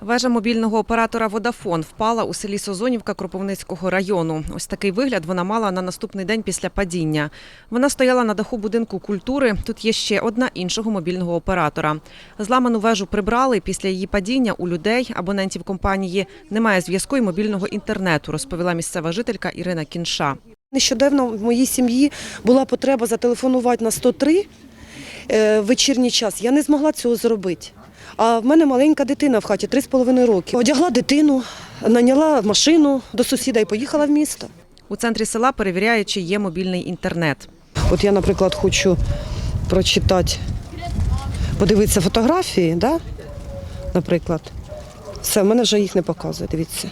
Вежа мобільного оператора Водафон впала у селі Созонівка Кропивницького району. Ось такий вигляд вона мала на наступний день після падіння. Вона стояла на даху будинку культури. Тут є ще одна іншого мобільного оператора. Зламану вежу прибрали. Після її падіння у людей, абонентів компанії, немає зв'язку і мобільного інтернету, розповіла місцева жителька Ірина Кінша. Нещодавно в моїй сім'ї була потреба зателефонувати на 103 е, вечірній час. Я не змогла цього зробити. А в мене маленька дитина в хаті 3,5 роки. Одягла дитину, наняла машину до сусіда і поїхала в місто. У центрі села перевіряє, чи є мобільний інтернет. От я, наприклад, хочу прочитати, подивитися фотографії, да? наприклад. Все, в мене вже їх не показує, дивіться.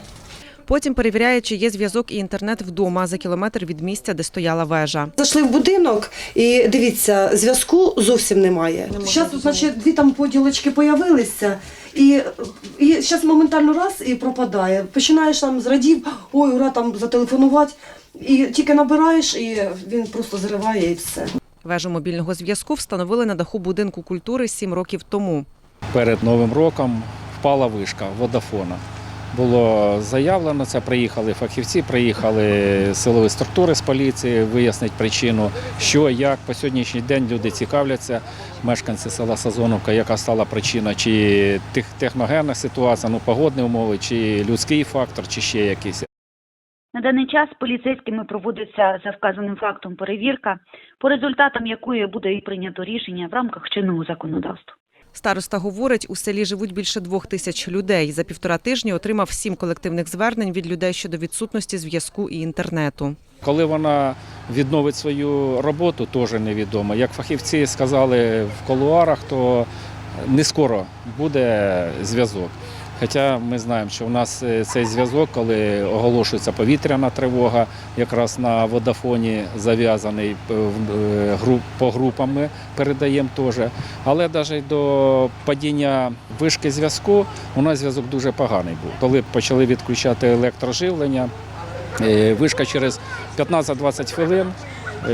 Потім перевіряють, чи є зв'язок і інтернет вдома за кілометр від місця, де стояла вежа. Зайшли в будинок і дивіться, зв'язку зовсім немає. Зараз, значить, дві там поділочки появилися, і, і зараз моментально раз і пропадає. Починаєш там зрадів, ой, ура, там зателефонувати, і тільки набираєш, і він просто зриває і все. Вежу мобільного зв'язку встановили на даху будинку культури сім років тому. перед Новим роком впала вишка Водафона. Було заявлено це, приїхали фахівці, приїхали силові структури з поліції, вияснити причину, що, як. По сьогоднішній день люди цікавляться, мешканці села Сазоновка, яка стала причина, чи техногенна ситуація, ну, погодні умови, чи людський фактор, чи ще якийсь. На даний час поліцейськими проводиться за вказаним фактом перевірка, по результатам якої буде і прийнято рішення в рамках чинного законодавства. Староста говорить, у селі живуть більше двох тисяч людей. За півтора тижні отримав сім колективних звернень від людей щодо відсутності зв'язку і інтернету. Коли вона відновить свою роботу, теж невідомо. Як фахівці сказали в колуарах, то не скоро буде зв'язок. Хоча ми знаємо, що в нас е, цей зв'язок, коли оголошується повітряна тривога, якраз на водафоні зав'язаний е, е, по групам ми передаємо теж. Але навіть до падіння вишки зв'язку у нас зв'язок дуже поганий був. Коли почали відключати електроживлення, Вишка через 15-20 хвилин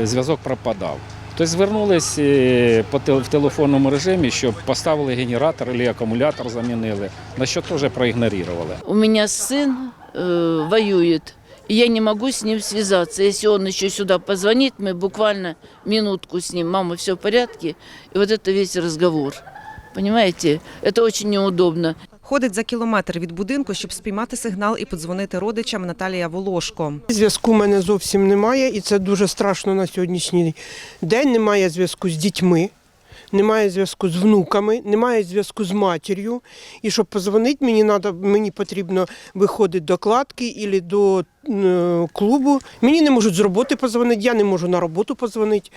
зв'язок пропадав. Тобто звернулись е, по тел- в телефонному режимі, щоб поставили генератор або акумулятор замінили, на що теж проігнорували. У меня сын э, воюет, и я не могу с ним связаться. Если он еще сюда позвонит, мы буквально минутку с ним, мама, все в порядке, и вот это весь разговор. Понимаете, это очень неудобно. Ходить за кілометр від будинку, щоб спіймати сигнал і подзвонити родичам Наталія Волошко. Зв'язку в мене зовсім немає, і це дуже страшно на сьогоднішній день. Немає зв'язку з дітьми, немає зв'язку з внуками, немає зв'язку з матір'ю. І щоб позвонити, мені надо, мені потрібно виходити до кладки або до клубу. Мені не можуть з роботи позвонити, я не можу на роботу позвонити.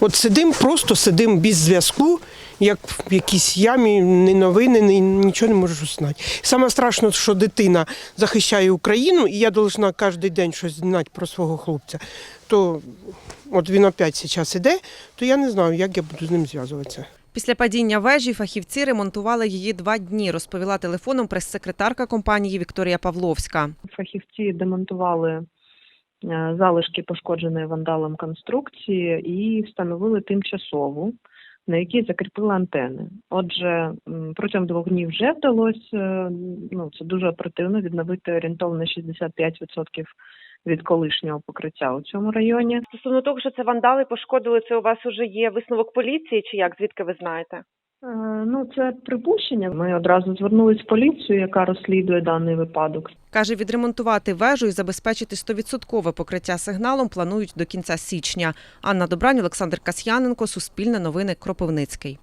От сидим, просто сидим без зв'язку, як в якійсь ямі, ні новини, ні, нічого не можу знати. Саме страшно, що дитина захищає Україну, і я повинна кожен день щось знати про свого хлопця. То от він опять зараз іде, то я не знаю, як я буду з ним зв'язуватися. Після падіння вежі фахівці ремонтували її два дні, розповіла телефоном прес-секретарка компанії Вікторія Павловська. фахівці демонтували е, залишки пошкодженої вандалом конструкції і встановили тимчасову, на якій закріпили антени. Отже, протягом двох днів вже вдалося, е, ну це дуже оперативно відновити орієнтовно 65% від колишнього покриття у цьому районі. Стосовно того, що це вандали пошкодили, це у вас уже є висновок поліції, чи як? Звідки ви знаєте? Е, Ну, це припущення. Ми одразу звернулись в поліцію, яка розслідує даний випадок. Каже, відремонтувати вежу і забезпечити 100% покриття сигналом планують до кінця січня. Анна Добрань, Олександр Касьяненко, Суспільне новини, Кропивницький.